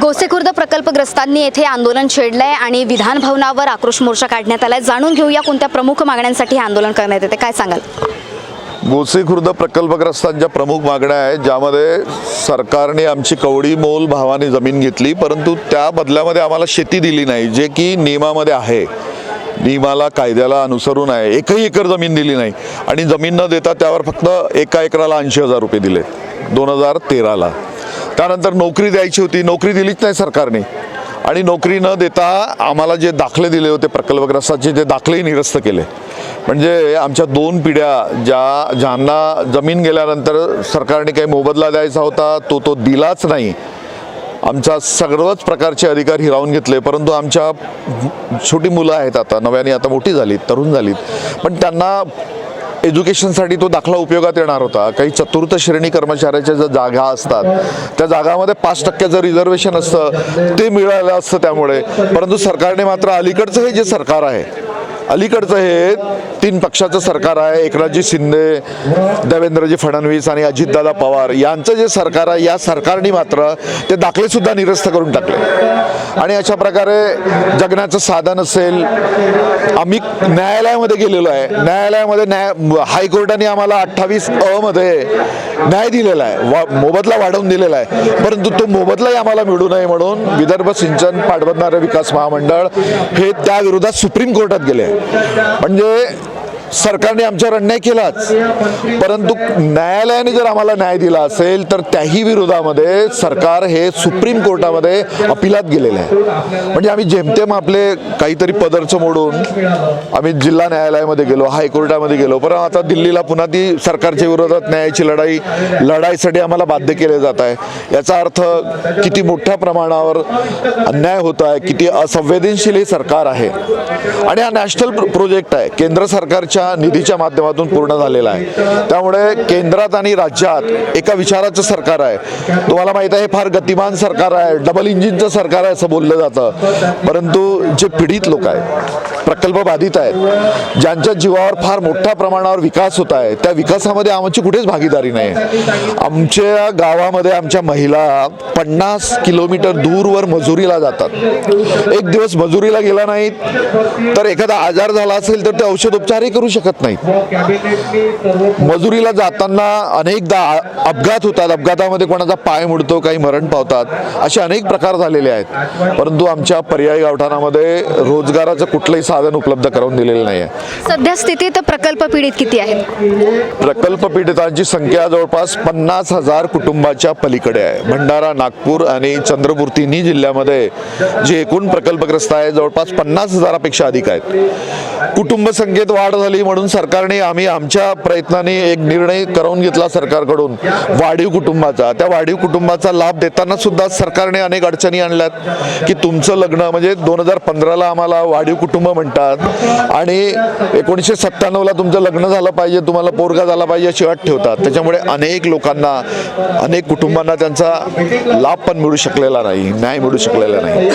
गोसेखुर्द प्रकल्पग्रस्तांनी येथे आंदोलन छेडलंय आणि विधान भवनावर आक्रोश मोर्चा काढण्यात आलाय. जाणून घेऊया कोणत्या प्रमुख मागण्यांसाठी आंदोलन करण्यात येते. काय सांगाल? गोसेखुर्द प्रकल्पग्रस्तांच्या प्रमुख मागण्या आहेत. ज्यामध्ये सरकारने आमची कवडी मोल भावाने जमीन घेतली परंतु त्या बदल्यामध्ये आम्हाला शेती दिली नाही जे की नियमामध्ये आहे. नियमाला कायद्याला अनुसरून आहे. एकही एकर जमीन दिली नाही. आणि जमीन न देता त्यावर फक्त एका एकराला ऐंशी हजार रुपये दिले. दोन हजार तेराला. त्यानंतर नोकरी द्यायची होती. नोकरी दिलीच नाही सरकारने. आणि नोकरी न देता आम्हाला जे दाखले दिले होते प्रकल्पग्रस्ताचे ते दाखलेही निरस्त केले. म्हणजे आमच्या दोन पिढ्या ज्या ज्यांना जमीन गेल्यानंतर सरकारने काही मोबदला द्यायचा होता तो तो दिलाच नाही. आमचा सर्वच प्रकारचे अधिकार हिरावून घेतले. परंतु आमच्या छोटी मुलं आहेत आता नव्याने आता मोठी झालीत तरुण झालीत. पण त्यांना एज्युकेशनसाठी तो दाखला उपयोगात येणार होता. काही चतुर्थ श्रेणी कर्मचाऱ्याच्या ज्या जागा असतात त्या जागामध्ये पाच टक्क्याचं रिझर्वेशन असतं ते मिळालं असतं त्यामुळे. परंतु सरकारने मात्र अलीकडचं हे जे सरकार आहे अलीकडचं हे तीन पक्षाचं सरकार आहे. एकनाथजी शिंदे देवेंद्रजी फडणवीस आणि अजितदादा पवार यांचं जे सरकार आहे या सरकारने मात्र ते दाखलेसुद्धा निरस्त करून टाकले. आणि अशा प्रकारे जगण्याचं साधन असेल आम्ही न्यायालयामध्ये गेलेलो आहे. न्यायालयामध्ये न्याय हायकोर्टाने आम्हाला अठ्ठावीस अ मध्ये न्याय दिलेला आहे. वा मोबदला वाढवून दिलेला आहे. परंतु तो मोबदलाही आम्हाला मिळू नये म्हणून विदर्भ सिंचन पाठबंधारे विकास महामंडळ हे त्या विरोधात सुप्रीम कोर्टात गेले आहे. म्हणजे सरकारने आमच्यावर अन्याय केलाच. परंतु न्यायालयाने जर आम्हाला न्याय दिला असेल तर त्याही विरोधामध्ये सरकार हे सुप्रीम कोर्टामध्ये अपिलात गेलेलं आहे. म्हणजे आम्ही जेमतेम आपले काहीतरी पदर्च मोडून आम्ही जिल्हा न्यायालयामध्ये गेलो हायकोर्टामध्ये गेलो पण आता दिल्लीला पुन्हा ती सरकारच्या विरोधात न्यायाची लढाई लढाईसाठी आम्हाला बाध्य केले जात आहे. याचा अर्थ किती मोठ्या प्रमाणावर अन्याय होत आहे किती असंवेदनशील हे सरकार आहे. आणि हा नॅशनल प्रोजेक्ट आहे. केंद्र सरकारच्या निधीच्या माध्यमातून पूर्ण झालेला आहे. त्यामुळे केंद्रात आणि राज्यात एका विचाराचं सरकार आहे. तुम्हाला माहीत आहे हे फार गतिमान सरकार आहे. डबल इंजिनचं सरकार आहे असं बोललं जातं. परंतु जे पीडित लोक आहेत प्रकल्प बाधित आहेत ज्यांच्या जीवावर फार मोठ्या प्रमाणावर विकास होत आहे त्या विकासामध्ये आमची कुठेच भागीदारी नाही. आमच्या गावामध्ये आमच्या महिला पन्नास किलोमीटर दूरवर मजुरीला जातात. एक दिवस मजुरीला गेला नाहीत तर एखादा आजार झाला असेल तर ते औषधोपचारही करू शकत नाहीत. मजुरीला जाताना अनेकदा अपघात होतात. अपघातामध्ये कोणाचा पाय मुडतो काही मरण पावतात. असे अनेक प्रकार झालेले आहेत. परंतु आमच्या पर्यायी गावठाणामध्ये रोजगाराचं कुठलंही साधन उपलब्ध करून दिलेलं नाही आहे सध्या स्थितीत प्रकल्प पीडित किती आहेत? प्रकल्प पीडितांची संख्या जवळपास पन्नास हजार कुटुंबाच्या पलीकडे आहे. भंडारा नागपूर आणि चंद्रपूर तिन्ही जिल्ह्यामध्ये जे एकूण प्रकल्पग्रस्त आहे जवळपास पन्नास हजारापेक्षा अधिक आहेत. कुटुंब संख्येत वाढ झाली म्हणून सरकारने आम्ही आमच्या प्रयत्नाने एक निर्णय करून घेतला सरकारकडून. वाढीव कुटुंबाचा. त्या वाढीव कुटुंबाचा लाभ देताना सुद्धा सरकारने अनेक अडचणी आणल्यात की तुमचं लग्न म्हणजे दोन हजार पंधराला आम्हाला वाढीव कुटुंब म्हणतात आणि एकोणीसशे सत्त्याण्णवला तुमचं लग्न झालं पाहिजे तुम्हाला पोरगा झाला पाहिजे अशी अट ठेवतात. त्याच्यामुळे अनेक लोकांना अनेक कुटुंबांना त्यांचा लाभ पण मिळू शकलेला नाही न्याय मिळू शकलेला नाही.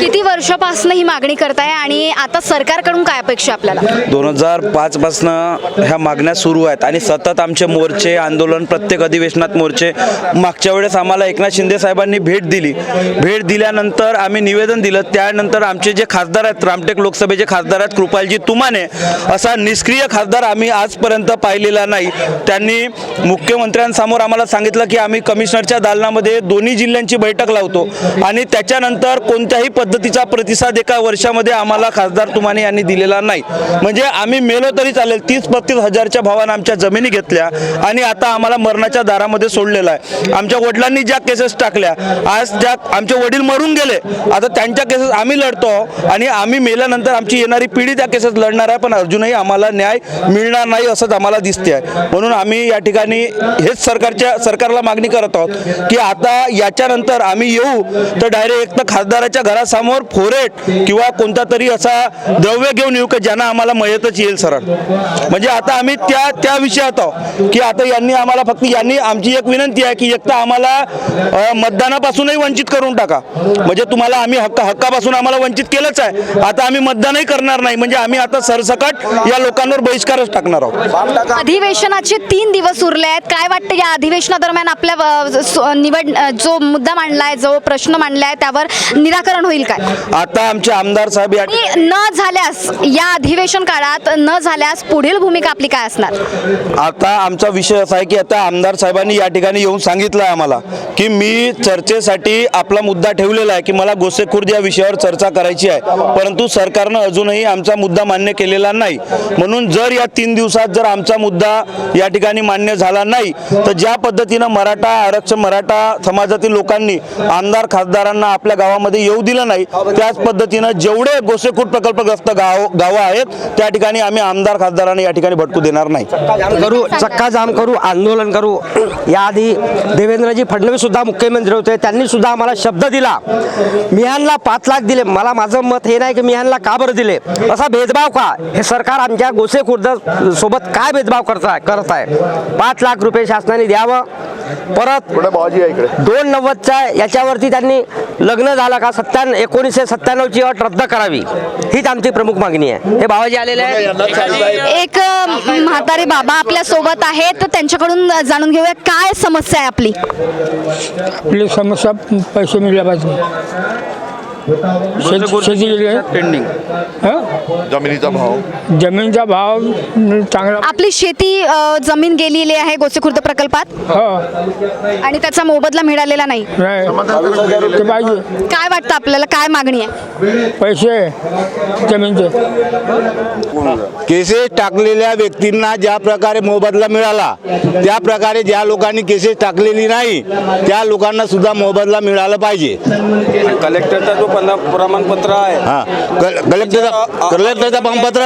किती वर्षापासून ही मागणी करताय आणि आता सरकारकडून काय अपेक्षा आपल्याला? दोन हजार आजपासनं ह्या मागण्या सुरू आहेत आणि सतत आमचे मोर्चे आंदोलन प्रत्येक अधिवेशनात मोर्चे. मागच्या वेळेस आम्हाला एकनाथ शिंदे साहेबांनी भेट दिली. भेट दिल्यानंतर आम्ही निवेदन दिलं. त्यानंतर आमचे जे खासदार आहेत रामटेक लोकसभेचे खासदार आहेत कृपालजी तुमाने असा निष्क्रिय खासदार आम्ही आजपर्यंत पाहिलेला नाही. त्यांनी मुख्यमंत्र्यांसमोर आम्हाला सांगितलं की आम्ही कमिशनरच्या दालनामध्ये दोन्ही जिल्ह्यांची बैठक लावतो आणि त्याच्यानंतर कोणत्याही पद्धतीचा प्रतिसाद एका वर्षामध्ये आम्हाला खासदार तुमाने यांनी दिलेला नाही. म्हणजे आम्ही मेलो तरी चालेल. तीस पस्तीस हजारच्या भावानं आमच्या जमिनी घेतल्या आणि आता आम्हाला मरणाच्या दारामध्ये सोडलेलं आहे. आमच्या वडिलांनी ज्या केसेस टाकल्या आज ज्या आमचे वडील मरून गेले. आता त्यांच्या केसेस आम्ही लढतो आणि आम्ही मेल्यानंतर आमची येणारी पिढी त्या केसेस लढणार आहे पण अजूनही आम्हाला न्याय मिळणार नाही असंच आम्हाला दिसते आहे म्हणून आम्ही या ठिकाणी हेच सरकारच्या सरकारला मागणी करत आहोत की आता याच्यानंतर आम्ही येऊ तर डायरेक्ट एक तर खासदाराच्या घरासमोर फोरेट किंवा कोणता तरी असा द्रव्य घेऊन येऊ की ज्यांना आम्हाला मयतच येईल सरळ म्हणजे आता आम्ही त्या त्या विषयात आहो की आता यांनी आम्हाला फक्त यांनी आमची एक विनंती आहे की एक तर आम्हाला मतदानापासूनही वंचित करून टाका. म्हणजे तुम्हाला आम्ही हक्क हक्कापासून आम्हाला वंचित केलंच आहे. आता आम्ही मतदानही करणार नाही. म्हणजे आम्ही आता सरसकट या लोकांवर बहिष्कारच टाकणार आहोत. अधिवेशनाचे तीन दिवस उरले आहेत. काय वाटतं या अधिवेशनादरम्यान आपल्या निवड जो मुद्दा मांडलाय जो प्रश्न मांडलाय त्यावर निराकरण होईल काय? आता आमचे आमदार साहेब न झाल्यास या अधिवेशन काळात न झाल्यास पुढील भूमिका आपली काय असणार? आता आमचा विषय असा आहे की आता आमदार साहेबांनी या ठिकाणी येऊन सांगितलं आहे आम्हाला की मी चर्चेसाठी आपला मुद्दा ठेवलेला आहे की मला गोसेखुर्द या विषयावर चर्चा करायची आहे. परंतु सरकारनं अजूनही आमचा मुद्दा मान्य केलेला नाही. म्हणून जर या तीन दिवसात जर आमचा मुद्दा या ठिकाणी मान्य झाला नाही तर ज्या पद्धतीनं मराठा आरक्षण मराठा समाजातील लोकांनी आमदार खासदारांना आपल्या गावामध्ये येऊ दिलं नाही त्याच पद्धतीनं जेवढे गोसेखुर्द प्रकल्पग्रस्त गाव गावं आहेत त्या ठिकाणी आम्ही आमदार खासदारांना या ठिकाणी भटकू देणार नाही. करू चक्का जाम करू आंदोलन करू. याआधी देवेंद्रजी फडणवीस सुद्धा मुख्यमंत्री होते. त्यांनी सुद्धा आम्हाला शब्द दिला. मिहानला पाच लाख दिले. मला माझं मत हे नाही की मिहानला का बरं दिले? असा भेदभाव का? हे सरकार आमच्या गोसे खुर्द सोबत काय भेदभाव करत आहे करत आहे पाच लाख रुपये शासनाने द्यावं. परत पुढे बाबाजी आहे इकडे. दोन नव्वदच्या याच्यावरती त्यांनी लग्न झालं का? सत्त्याण्णव एकोणीसशे सत्त्याण्णवची अट रद्द करावी. हीच आमची प्रमुख मागणी आहे. हे बाबाजी आलेले आहेत. एक म्हातारे बाबा आपल्यासोबत आहेत तर त्यांच्याकडून जाणून घेऊया काय समस्या आहे आपली. आपली समस्या पैसे मिळल्या पाहिजे. शेत- शेती गेली आहे. पेंडिंग हं? जमिनीचा भाव. जमिनीचा भाव चांगला आपली शेती जमीन गेलेली आहे गोसेखुर्द प्रकल्पात? हो. आणि त्याचा मोबदला मिळालेला नाही. काय वाटतं आपल्याला? काय मागणी आहे? पैसे जमीनचे. केसेस टाकलेल्या व्यक्तींना ज्या प्रकारे मोबदला मिळाला त्या प्रकारे ज्या लोकांनी केसेस टाकलेली नाही त्या लोकांना सुद्धा मोबदला मिळाला पाहिजे. कलेक्टरचा जो प्रमाणपत्र आहे. हा कल- कलेक्टरचा कलेक्टरचा प्रमाणपत्र.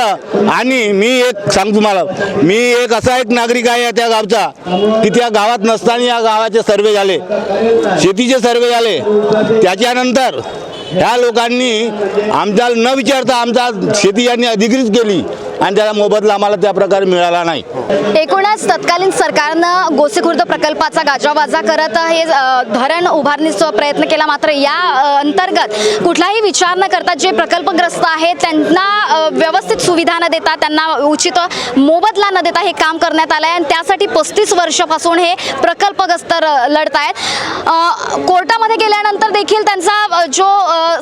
आणि मी एक सांग तुम्हाला मी एक असा एक नागरिक आहे त्या गावचा की त्या गावात नसताना या गावाचे सर्वे झाले. शेतीचे सर्वे झाले. त्याच्यानंतर ह्या लोकांनी आमच्या न विचारता आमचा शेती यांनी अधिकृत केली. आणि त्याचा मोबदला आम्हाला त्या प्रकारे मिळाला नाही. एकूणच तत्कालीन सरकारनं गोसेखुर्द प्रकल्पाचा गाजावाजा करत हे धरण उभारणीचा प्रयत्न केला. मात्र या अंतर्गत कुठलाही विचार न करता जे प्रकल्पग्रस्त आहेत त्यांना व्यवस्थित सुविधा न देता त्यांना उचित मोबदला न देता हे काम करण्यात आलं आहे आणि त्यासाठी पस्तीस वर्षापासून हे प्रकल्पग्रस्त लढत आहेत. कोर्टामध्ये गेल्यानंतर देखील त्यांचा जो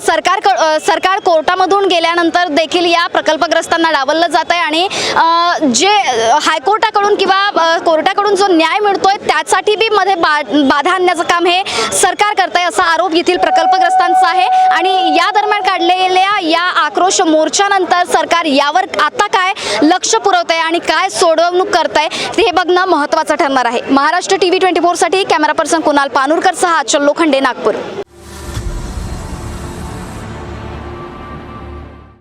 सरकार क- सरकार कोर्टामधून गेल्यानंतर देखील या प्रकल्पग्रस्तांना डावललं जात आहे आणि जे हायकोर्टाकडून किंवा कोर्टाकडून जो न्याय मिळतोय त्यासाठी बी मध्ये बा बाधा आणण्याचं काम हे सरकार करत आहे असा आरोप येथील प्रकल्पग्रस्तांचा आहे. आणि या दरम्यान काढलेल्या या आक्रोश मोर्चानंतर सरकार यावर आता काय लक्ष पुरवत आहे आणि काय सोडवणूक करत आहे हे बघणं महत्त्वाचं ठरणार आहे. महाराष्ट्र टी व्ही ट्वेंटी फोरसाठी कॅमेरा पर्सन कुणाल पानूरकर सहा आचल लोखंडे नागपूर.